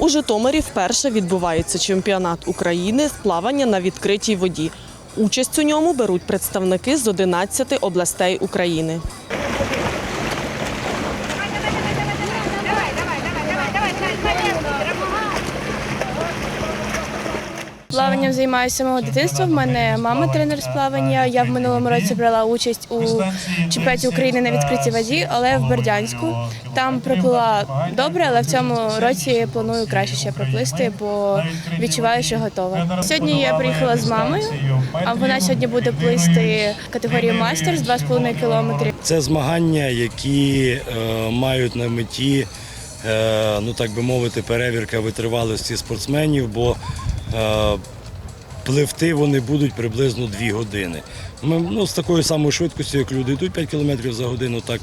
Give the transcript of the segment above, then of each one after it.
У Житомирі вперше відбувається чемпіонат України з плавання на відкритій воді. Участь у ньому беруть представники з 11 областей України. Плаванням займаюся з самого дитинства. В мене мама тренер з плавання. Я в минулому році брала участь у чемпіонаті України на відкритій воді, але в Бердянську. Там проплила добре, але в цьому році планую краще ще проплисти, бо відчуваю, що готова. Сьогодні я приїхала з мамою, а вона сьогодні буде плисти категорію мастерс 2,5 кілометри. Це змагання, які е, мають на меті, е, ну так би мовити, перевірка витривалості спортсменів, бо пливти вони будуть приблизно 2 години. Ми, ну, з такою самою швидкістю, як люди йдуть 5 км за годину, так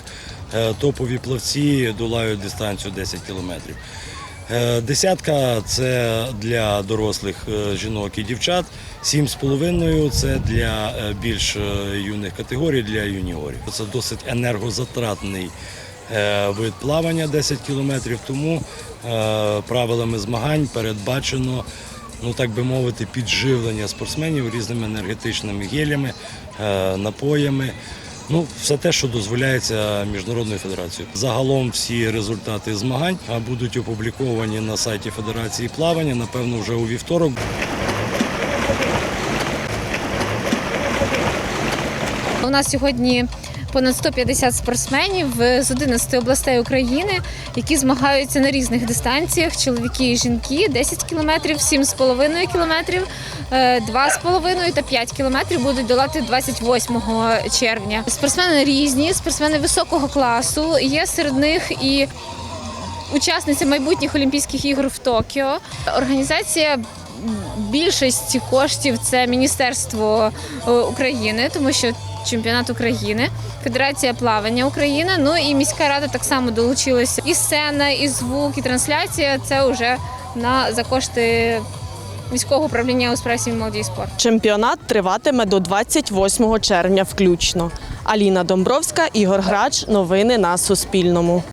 е, топові плавці долають дистанцію 10 кілометрів. Е, Десятка це для дорослих е, жінок і дівчат, сім з половиною це для е, більш е, юних категорій, для юніорів. Це досить енергозатратний е, вид плавання 10 кілометрів, тому е, правилами змагань передбачено, ну так би мовити, підживлення спортсменів різними енергетичними гелями, е, напоями. Ну, все те, що дозволяється міжнародною федерацією. Загалом всі результати змагань будуть опубліковані на сайті Федерації плавання, напевно, вже у вівторок. У нас сьогодні понад 150 спортсменів з 11 областей України, які змагаються на різних дистанціях. Чоловіки і жінки 10 кілометрів, 7,5 кілометрів, е, 2,5 та 5 кілометрів будуть долати 28 червня. Спортсмени різні, спортсмени високого класу. Є серед них і учасниця майбутніх Олімпійських ігор в Токіо. Організація більшість коштів це Міністерство е, України, тому що чемпіонат України, Федерація плавання України. Ну і міська рада так само долучилася. І сцена, і звук, і трансляція це вже на за кошти міського управління у справі молоді і спорту. Чемпіонат триватиме до 28 червня включно. Аліна Домбровська, Ігор Грач. Новини на Суспільному.